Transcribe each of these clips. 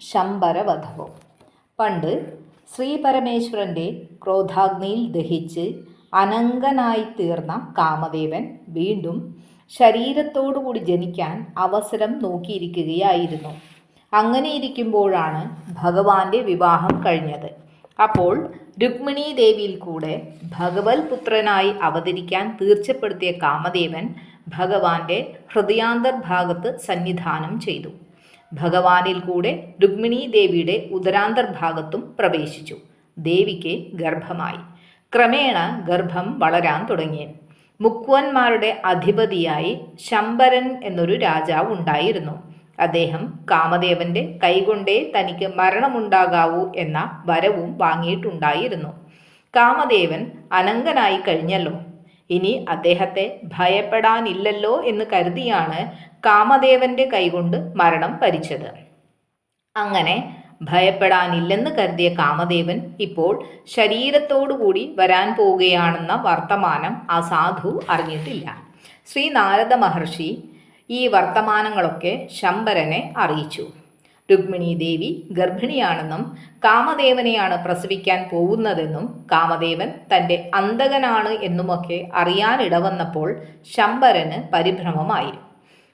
ശമ്പരവധവും പണ്ട് ശ്രീപരമേശ്വരന്റെ ക്രോധാഗ്നിയിൽ ദഹിച്ച് അനങ്കനായി തീർന്ന കാമദേവൻ വീണ്ടും ശരീരത്തോടുകൂടി ജനിക്കാൻ അവസരം നോക്കിയിരിക്കുകയായിരുന്നു. അങ്ങനെ ഇരിക്കുമ്പോഴാണ് ഭഗവാന്റെ വിവാഹം കഴിഞ്ഞത്. അപ്പോൾ രുക്മിണി ദേവിയിൽ കൂടെ ഭഗവത് പുത്രനായി അവതരിക്കാൻ തീർച്ചപ്പെടുത്തിയ കാമദേവൻ ഭഗവാന്റെ ഹൃദയാന്തർഭാഗത്ത് സന്നിധാനം ചെയ്തു. ഭഗവാനിൽ കൂടെ രുക്മിണി ദേവിയുടെ ഉദരാന്തർഭാഗത്തും പ്രവേശിച്ചു. ദേവിക്ക് ഗർഭമായി. ക്രമേണ ഗർഭം വളരാൻ തുടങ്ങി. മുക്കുവന്മാരുടെ അധിപതിയായി ശമ്പരൻ എന്നൊരു രാജാവ് ഉണ്ടായിരുന്നു. അദ്ദേഹം കാമദേവന്റെ കൈകൊണ്ടേ തനിക്ക് മരണമുണ്ടാകാവൂ എന്ന വരവും വാങ്ങിയിട്ടുണ്ടായിരുന്നു. കാമദേവൻ അനങ്കനായി കഴിഞ്ഞല്ലോ. ഇനി അദ്ദേഹത്തെ ഭയപ്പെടാനില്ലല്ലോ എന്ന് കരുതിയാണ് കാമദേവന്റെ കൈകൊണ്ട് മരണം ഭരിച്ചത്. അങ്ങനെ ഭയപ്പെടാനില്ലെന്ന് കരുതിയ കാമദേവൻ ഇപ്പോൾ ശരീരത്തോടുകൂടി വരാൻ പോവുകയാണെന്ന വർത്തമാനം ആ സാധു അറിഞ്ഞിട്ടില്ല. ശ്രീ നാരദ മഹർഷി ഈ വർത്തമാനങ്ങളൊക്കെ ശമ്പരനെ അറിയിച്ചു. രുക്മിണി ദേവി ഗർഭിണിയാണെന്നും കാമദേവനെയാണ് പ്രസവിക്കാൻ പോകുന്നതെന്നും കാമദേവൻ തന്റെ അന്തകനാണ് എന്നുമൊക്കെ അറിയാനിടവന്നപ്പോൾ ശമ്പരന് പരിഭ്രമമായി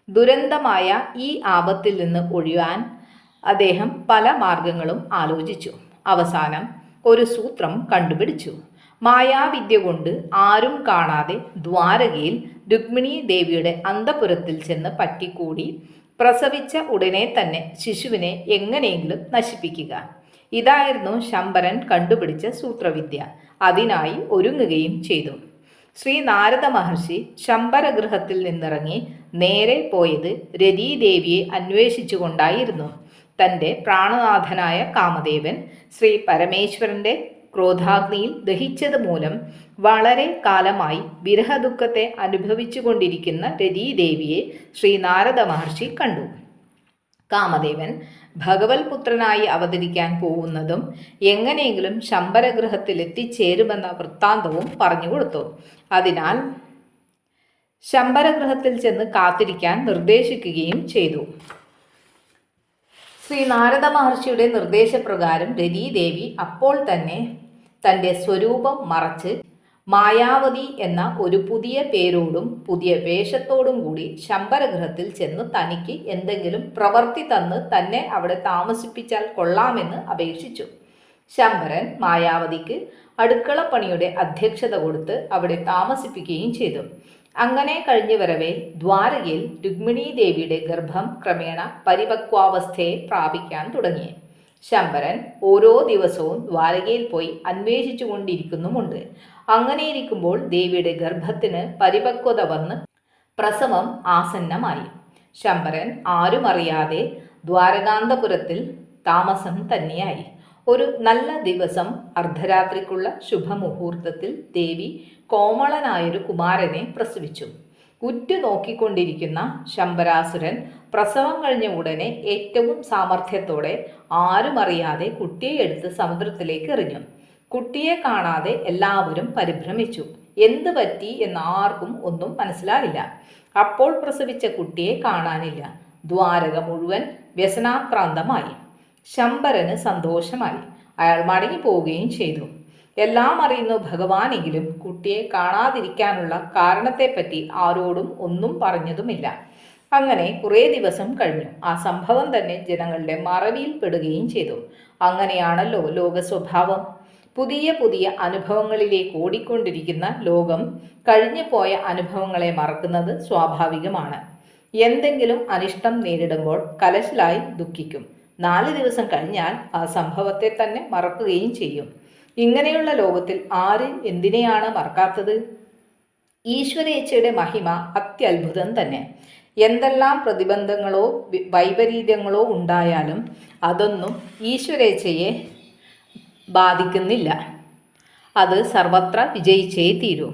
ദുരന്തമായ ഈ ആപത്തിൽ നിന്ന് ഒഴിയാൻ അദ്ദേഹം പല മാർഗങ്ങളും ആലോചിച്ചു. അവസാനം ഒരു സൂത്രം കണ്ടുപിടിച്ചു. മായാവിദ്യ കൊണ്ട് ആരും കാണാതെ ദ്വാരകയിൽ രുക്മിണി ദേവിയുടെ അന്തപുരത്തിൽ ചെന്ന് പറ്റിക്കൂടി പ്രസവിച്ച ഉടനെ തന്നെ ശിശുവിനെ എങ്ങനെയെങ്കിലും നശിപ്പിക്കുക. ഇതായിരുന്നു ശമ്പരൻ കണ്ടുപിടിച്ച സൂത്രവിദ്യ. അതിനായി ഒരുങ്ങുകയും ചെയ്തു. ശ്രീ നാരദ മഹർഷി ശമ്പരഗൃഹത്തിൽ നിന്നിറങ്ങി നേരെ പോയത് രതീദേവിയെ അന്വേഷിച്ചുകൊണ്ടായിരുന്നു. തന്റെ പ്രാണനാഥനായ കാമദേവൻ ശ്രീ പരമേശ്വരന്റെ ക്രോധാഗ്നിയിൽ ദഹിച്ചത് മൂലം വളരെ കാലമായി വിരഹദുഃഖത്തെ അനുഭവിച്ചു കൊണ്ടിരിക്കുന്ന രതീദേവിയെ ശ്രീ നാരദ മഹർഷി കണ്ടു. കാമദേവൻ ഭഗവത് പുത്രനായി അവതരിക്കാൻ പോകുന്നതും എങ്ങനെയെങ്കിലും ശമ്പരഗൃഹത്തിൽ എത്തിച്ചേരുമെന്ന വൃത്താന്തവും പറഞ്ഞുകൊടുത്തു അതിനാൽ ശമ്പരഗൃഹത്തിൽ ചെന്ന് കാത്തിരിക്കാൻ നിർദ്ദേശിക്കുകയും ചെയ്തു. ശ്രീ നാരദ മഹർഷിയുടെ നിർദ്ദേശപ്രകാരം രതീദേവി അപ്പോൾ തന്നെ തന്റെ സ്വരൂപം മറച്ച് മായാവതി എന്ന ഒരു പുതിയ പേരോടും പുതിയ വേഷത്തോടും കൂടി ശമ്പരഗൃഹത്തിൽ ചെന്ന് തനിക്ക് എന്തെങ്കിലും പ്രവർത്തി തന്ന് തന്നെ അവിടെ താമസിപ്പിച്ചാൽ കൊള്ളാമെന്ന് അപേക്ഷിച്ചു. ശമ്പരൻ മായാവതിക്ക് അടുക്കളപ്പണിയുടെ അധ്യക്ഷത കൊടുത്ത് അവിടെ താമസിപ്പിക്കുകയും ചെയ്തു. അങ്ങനെ കഴിഞ്ഞു വരവേ ദ്വാരകയിൽ രുക്മിണീ ദേവിയുടെ ഗർഭം ക്രമേണ പരിപക്വാവസ്ഥയെ പ്രാപിക്കാൻ തുടങ്ങി. ശമ്പരൻ ഓരോ ദിവസവും ദ്വാരകയിൽ പോയി അന്വേഷിച്ചു കൊണ്ടിരിക്കുന്നുമുണ്ട് അങ്ങനെയിരിക്കുമ്പോൾ ദേവിയുടെ ഗർഭത്തിന് പരിപക്വത വന്ന് പ്രസവം ആസന്നമായി. ശമ്പരൻ ആരും അറിയാതെ ദ്വാരകാന്തപുരത്തിൽ താമസം തന്നെയായി. ഒരു നല്ല ദിവസം അർദ്ധരാത്രിക്കുള്ള ശുഭമുഹൂർത്തത്തിൽ ദേവി കോമളനായൊരു കുമാരനെ പ്രസവിച്ചു. ഉറ്റു നോക്കിക്കൊണ്ടിരിക്കുന്ന ശമ്പരാസുരൻ പ്രസവം കഴിഞ്ഞ ഉടനെ ഏറ്റവും സാമർഥ്യത്തോടെ ആരും അറിയാതെ കുട്ടിയെ എടുത്ത് സമുദ്രത്തിലേക്ക് എറിഞ്ഞു. കുട്ടിയെ കാണാതെ എല്ലാവരും പരിഭ്രമിച്ചു. എന്ത് പറ്റി എന്ന് ആർക്കും ഒന്നും മനസ്സിലായില്ല. അപ്പോൾ പ്രസവിച്ച കുട്ടിയെ കാണാനില്ല. ദ്വാരക മുഴുവൻ വ്യസനാക്രാന്തമായി. ശമ്പരന് സന്തോഷമായി. അയാൾ മടങ്ങി പോവുകയും ചെയ്തു. എല്ലാം അറിയുന്ന ഭഗവാനെങ്കിലും കുട്ടിയെ കാണാതിരിക്കാനുള്ള കാരണത്തെപ്പറ്റി ആരോടും ഒന്നും പറഞ്ഞതുമില്ല. അങ്ങനെ കുറേ ദിവസം കഴിഞ്ഞു. ആ സംഭവം തന്നെ ജനങ്ങളുടെ മറവിയിൽ പെടുകയും ചെയ്തു. അങ്ങനെയാണല്ലോ ലോക സ്വഭാവം. പുതിയ പുതിയ അനുഭവങ്ങളിലേക്ക് ഓടിക്കൊണ്ടിരിക്കുന്ന ലോകം കഴിഞ്ഞു പോയ അനുഭവങ്ങളെ മറക്കുന്നത് സ്വാഭാവികമാണ്. എന്തെങ്കിലും അനിഷ്ടം നേരിടുമ്പോൾ കലശലായി ദുഃഖിക്കും. നാല് ദിവസം കഴിഞ്ഞാൽ ആ സംഭവത്തെ തന്നെ മറക്കുകയും ചെയ്യും. ഇങ്ങനെയുള്ള ലോകത്തിൽ ആര് എന്തിനെയാണ് മറക്കാത്തത്? ഈശ്വരേച്ഛയുടെ മഹിമ അത്യത്ഭുതം തന്നെ. എന്തെല്ലാം പ്രതിബന്ധങ്ങളോ വൈപരീത്യങ്ങളോ ഉണ്ടായാലും അതൊന്നും ഈശ്വരേച്ഛയെ ബാധിക്കുന്നില്ല. അത് സർവത്ര വിജയിച്ചേ തീരൂ.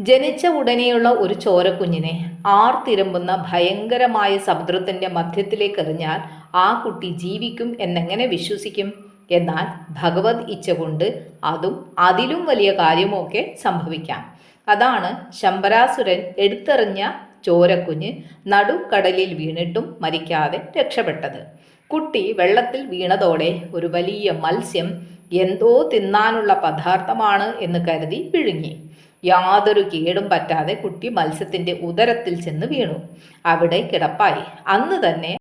ജനിച്ച ഉടനെയുള്ള ഒരു ചോരക്കുഞ്ഞിനെ ആർത്തിരമ്പുന്ന ഭയങ്കരമായ സമുദ്രത്തിന്റെ മധ്യത്തിലേക്ക് എറിഞ്ഞാൽ ആ കുട്ടി ജീവിക്കും എന്നെങ്ങനെ വിശ്വസിക്കും? എന്നാൽ ഭഗവത് ഇച്ഛ കൊണ്ട് അതും അതിലും വലിയ കാര്യമൊക്കെ സംഭവിക്കാം. അതാണ് ശമ്പരാസുരൻ എടുത്തെറിഞ്ഞ ചോരക്കുഞ്ഞ് നടുക്കടലിൽ വീണിട്ടും മരിക്കാതെ രക്ഷപ്പെട്ടത്. കുട്ടി വെള്ളത്തിൽ വീണതോടെ ഒരു വലിയ മത്സ്യം എന്തോ തിന്നാനുള്ള പദാർത്ഥമാണ് എന്ന് കരുതി വിഴുങ്ങി. യാതൊരു കേടും പറ്റാതെ കുട്ടി മത്സ്യത്തിന്റെ ഉദരത്തിൽ ചെന്ന് വീണു. അവിടെ കിടപ്പായി. അന്ന് തന്നെ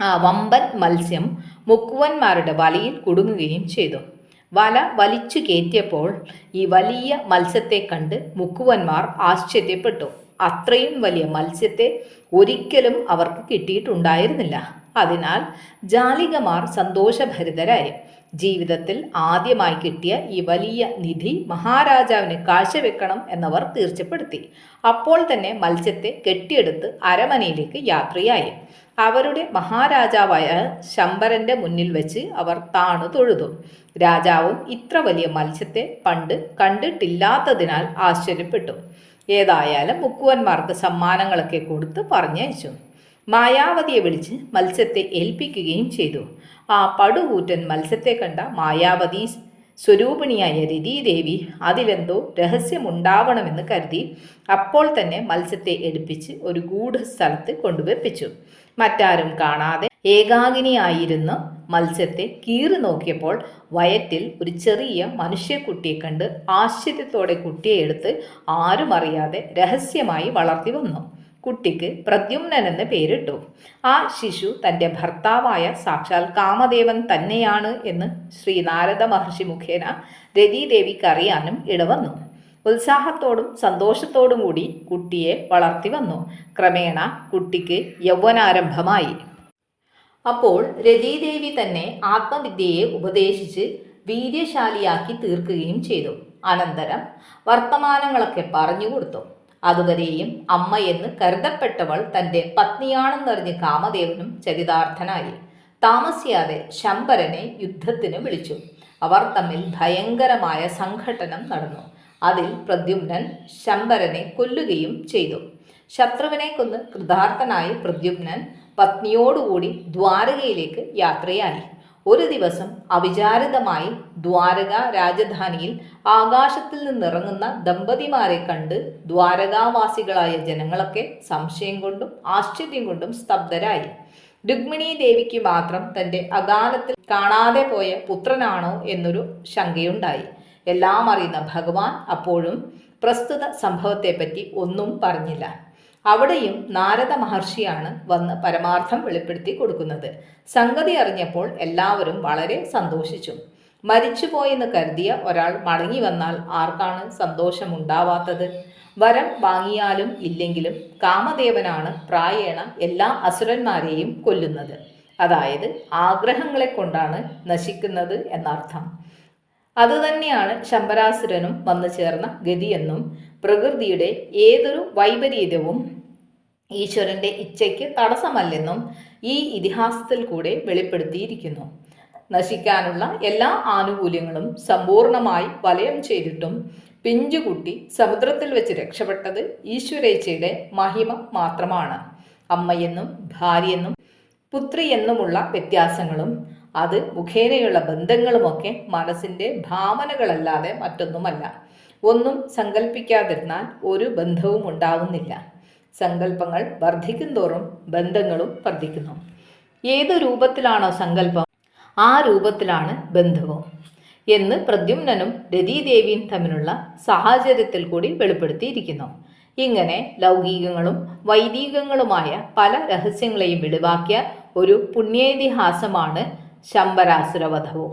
ആ വമ്പൻ മത്സ്യം മുക്കുവന്മാരുടെ വലയിൽ കുടുങ്ങുകയും ചെയ്തു. വല വലിച്ചു കയറ്റിയപ്പോൾ ഈ വലിയ മത്സ്യത്തെ കണ്ട് മുക്കുവന്മാർ ആശ്ചര്യപ്പെട്ടു. അത്രയും വലിയ മത്സ്യത്തെ ഒരിക്കലും അവർക്ക് കിട്ടിയിട്ടുണ്ടായിരുന്നില്ല. അതിനാൽ ജാലികമാർ സന്തോഷഭരിതരായി. ജീവിതത്തിൽ ആദ്യമായി കിട്ടിയ ഈ വലിയ നിധി മഹാരാജാവിന് കാഴ്ചവെക്കണം എന്നവർ തീർച്ചപ്പെടുത്തി. അപ്പോൾ തന്നെ മത്സ്യത്തെ കെട്ടിയെടുത്ത് അരമനയിലേക്ക് യാത്രയായി. അവരുടെ മഹാരാജാവായ ശമ്പരന്റെ മുന്നിൽ വെച്ച് അവർ താണു തൊഴുതു. രാജാവും ഇത്ര വലിയ മത്സ്യത്തെ പണ്ട് കണ്ടിട്ടില്ലാത്തതിനാൽ ആശ്ചര്യപ്പെട്ടു. ഏതായാലും മുക്കുവന്മാർക്ക് സമ്മാനങ്ങളൊക്കെ കൊടുത്ത് പറഞ്ഞയച്ചു. മായാവതിയെ വിളിച്ച് മത്സ്യത്തെ ഏൽപ്പിക്കുകയും ചെയ്തു. ആ പടുകൂറ്റൻ മത്സ്യത്തെ കണ്ട മായാവതി സ്വരൂപിണിയായ രതീദേവി അതിലെന്തോ രഹസ്യമുണ്ടാവണമെന്ന് കരുതി അപ്പോൾ തന്നെ മത്സ്യത്തെ എടുപ്പിച്ച് ഒരു ഗൂഢസ്ഥലത്ത് കൊണ്ടുവെപ്പിച്ചു. മറ്റാരും കാണാതെ ഏകാഗിനിയായിരുന്ന മത്സ്യത്തെ കീറി നോക്കിയപ്പോൾ വയറ്റിൽ ഒരു ചെറിയ മനുഷ്യക്കുട്ടിയെ കണ്ട് ആശ്ചര്യത്തോടെ കുട്ടിയെ എടുത്ത് ആരും അറിയാതെ രഹസ്യമായി വളർത്തി വന്നു. കുട്ടിക്ക് പ്രദ്യുമ്നൻ എന്ന് പേരിട്ടു. ആ ശിശു തന്റെ ഭർത്താവായ സാക്ഷാൽ കാമദേവൻ തന്നെയാണ് എന്ന് ശ്രീ നാരദ മഹർഷി മുഖേന രതീദേവിക്ക് അറിയാനും ഇടവന്നു. ഉത്സാഹത്തോടും സന്തോഷത്തോടും കൂടി കുട്ടിയെ വളർത്തി വന്നു. ക്രമേണ കുട്ടിക്ക് യൗവനാരംഭമായി. അപ്പോൾ രതിദേവി തന്നെ ആത്മവിദ്യയെ ഉപദേശിച്ച് വീര്യശാലിയാക്കി തീർക്കുകയും ചെയ്തു. അനന്തരം വർത്തമാനങ്ങളൊക്കെ പറഞ്ഞു കൊടുത്തു. അതുവരെയും അമ്മയെന്ന് കരുതപ്പെട്ടവൾ തന്റെ പത്നിയാണെന്നറിഞ്ഞ് കാമദേവനും ചരിതാർത്ഥനായി. താമസിയാതെ ശമ്പരനെ യുദ്ധത്തിന് വിളിച്ചു. അവർ തമ്മിൽ ഭയങ്കരമായ സംഘട്ടനം നടന്നു. അതിൽ പ്രദ്യുമ്നൻ ശമ്പരനെ കൊല്ലുകയും ചെയ്തു. ശത്രുവിനെ കൊന്ന് കൃതാർത്ഥനായി പ്രദ്യുമ്നൻ പത്നിയോടുകൂടി ദ്വാരകയിലേക്ക് യാത്രയായി. ഒരു ദിവസം അവിചാരിതമായി ദ്വാരക രാജധാനിയിൽ ആകാശത്തിൽ നിന്നിറങ്ങുന്ന ദമ്പതിമാരെ കണ്ട് ദ്വാരകാവാസികളായ ജനങ്ങളൊക്കെ സംശയം കൊണ്ടും ആശ്ചര്യം കൊണ്ടും സ്തബ്ധരായി. രുക്മിണി ദേവിക്ക് മാത്രം തന്റെ അകാലത്തിൽ കാണാതെ പോയ പുത്രനാണോ എന്നൊരു ശങ്കയുണ്ടായി. എല്ലാം അറിയുന്ന ഭഗവാൻ അപ്പോഴും പ്രസ്തുത സംഭവത്തെപ്പറ്റി ഒന്നും പറഞ്ഞില്ല. അവിടെയും നാരദ മഹർഷിയാണ് വന്ന് പരമാർത്ഥം വെളിപ്പെടുത്തി കൊടുക്കുന്നത്. സംഗതി അറിഞ്ഞപ്പോൾ എല്ലാവരും വളരെ സന്തോഷിച്ചു. മരിച്ചുപോയെന്ന് കരുതിയ ഒരാൾ മടങ്ങി വന്നാൽ ആർക്കാണ് സന്തോഷമുണ്ടാവാത്തത്? വരം വാങ്ങിയാലും ഇല്ലെങ്കിലും കാമദേവനാണ് പ്രായേണ എല്ലാ അസുരന്മാരെയും കൊല്ലുന്നത്. അതായത് ആഗ്രഹങ്ങളെ കൊണ്ടാണ് നശിക്കുന്നത് എന്നർത്ഥം. അതുതന്നെയാണ് ശമ്പരാസുരനും വന്നു ചേർന്ന ഗതിയെന്നും പ്രകൃതിയുടെ ഏതൊരു വൈപരീത്യവും ഈശ്വരന്റെ ഇച്ഛയ്ക്ക് തടസ്സമല്ലെന്നും ഈ ഇതിഹാസത്തിൽ കൂടെ വെളിപ്പെടുത്തിയിരിക്കുന്നു. നശിക്കാനുള്ള എല്ലാ ആനുകൂല്യങ്ങളും സമ്പൂർണമായി വലയം ചെയ്തിട്ടും പിഞ്ചുകുട്ടി സമുദ്രത്തിൽ വെച്ച് രക്ഷപ്പെട്ടത് ഈശ്വരേച്ഛയുടെ മഹിമ മാത്രമാണ്. അമ്മയെന്നും ഭാര്യയെന്നും പുത്രിയെന്നുമുള്ള വ്യത്യാസങ്ങളും അത് മുഖേനയുള്ള ബന്ധങ്ങളുമൊക്കെ മനസ്സിന്റെ ഭാവനകളല്ലാതെ മറ്റൊന്നുമല്ല. ഒന്നും സങ്കല്പിക്കാതിരുന്നാൽ ഒരു ബന്ധവും ഉണ്ടാവുന്നില്ല. സങ്കല്പങ്ങൾ വർദ്ധിക്കും തോറും ബന്ധങ്ങളും വർദ്ധിക്കുന്നു. ഏത് രൂപത്തിലാണോ സങ്കല്പം ആ രൂപത്തിലാണ് ബന്ധവും എന്ന് പ്രദ്യുമ്നനും രതീദേവിയും തമ്മിലുള്ള സാഹചര്യത്തിൽ കൂടി വെളിപ്പെടുത്തിയിരിക്കുന്നു. ഇങ്ങനെ ലൗകികങ്ങളും വൈദികങ്ങളുമായ പല രഹസ്യങ്ങളെയും വെളിവാക്കിയ ഒരു പുണ്യേതിഹാസമാണ് ശമ്പരാസുരവധവും